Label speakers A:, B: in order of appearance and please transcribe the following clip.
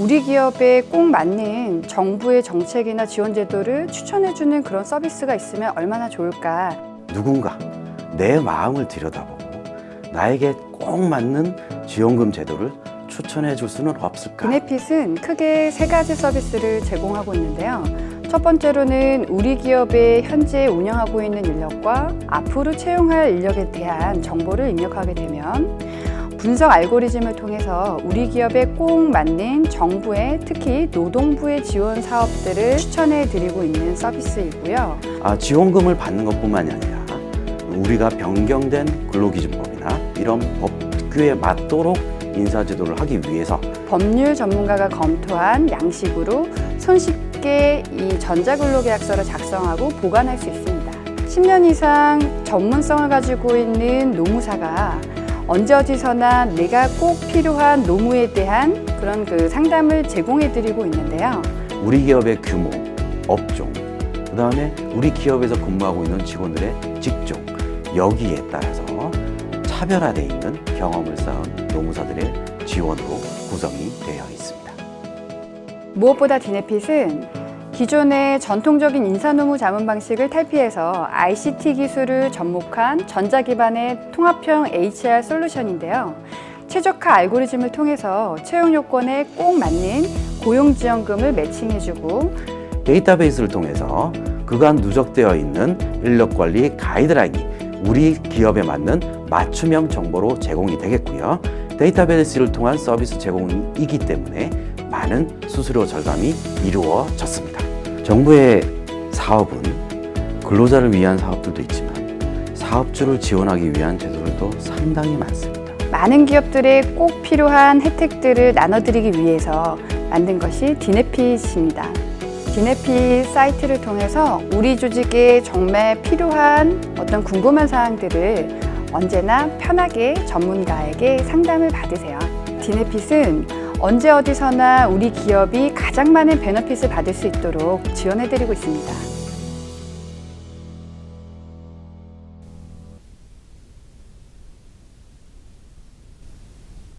A: 우리 기업에 꼭 맞는 정부의 정책이나 지원 제도를 추천해주는 그런 서비스가 있으면 얼마나 좋을까.
B: 누군가 내 마음을 들여다보고 나에게 꼭 맞는 지원금 제도를 추천해 줄 수는 없을까?
A: 비네핏은 크게 세 가지 서비스를 제공하고 있는데요. 첫 번째로는 우리 기업의 현재 운영하고 있는 인력과 앞으로 채용할 인력에 대한 정보를 입력하게 되면 분석 알고리즘을 통해서 우리 기업에 꼭 맞는 정부의 특히 노동부의 지원 사업들을 추천해 드리고 있는 서비스이고요.
B: 아, 지원금을 받는 것뿐만이 아니라 우리가 변경된 근로기준법이나 이런 법규에 맞도록 인사제도를 하기 위해서
A: 법률 전문가가 검토한 양식으로 손쉽게 이 전자근로계약서를 작성하고 보관할 수 있습니다. 10년 이상 전문성을 가지고 있는 노무사가 언제 어디서나 내가 꼭 필요한 노무에 대한 그런 그 상담을 제공해 드리고 있는데요.
B: 우리 기업의 규모, 업종, 그 다음에 우리 기업에서 근무하고 있는 직원들의 직종, 여기에 따라서 차별화되어 있는 경험을 쌓은 노무사들의 지원으로 구성이 되어 있습니다.
A: 무엇보다 디네핏은 기존의 전통적인 인사노무 자문 방식을 탈피해서 ICT 기술을 접목한 전자 기반의 통합형 HR 솔루션인데요. 최적화 알고리즘을 통해서 채용 요건에 꼭 맞는 고용지원금을 매칭해주고
B: 데이터베이스를 통해서 그간 누적되어 있는 인력 관리 가이드라인이 우리 기업에 맞는 맞춤형 정보로 제공이 되겠고요. 데이터베이스를 통한 서비스 제공이기 때문에 많은 수수료 절감이 이루어졌습니다. 정부의 사업은 근로자를 위한 사업들도 있지만 사업주를 지원하기 위한 제도들도 상당히 많습니다.
A: 많은 기업들에 꼭 필요한 혜택들을 나눠드리기 위해서 만든 것이 디네핏입니다. 디네핏 사이트를 통해서 우리 조직에 정말 필요한 어떤 궁금한 사항들을 언제나 편하게 전문가에게 상담을 받으세요. 디네핏은 언제 어디서나 우리 기업이 가장 많은 베너핏을 받을 수 있도록 지원해드리고 있습니다.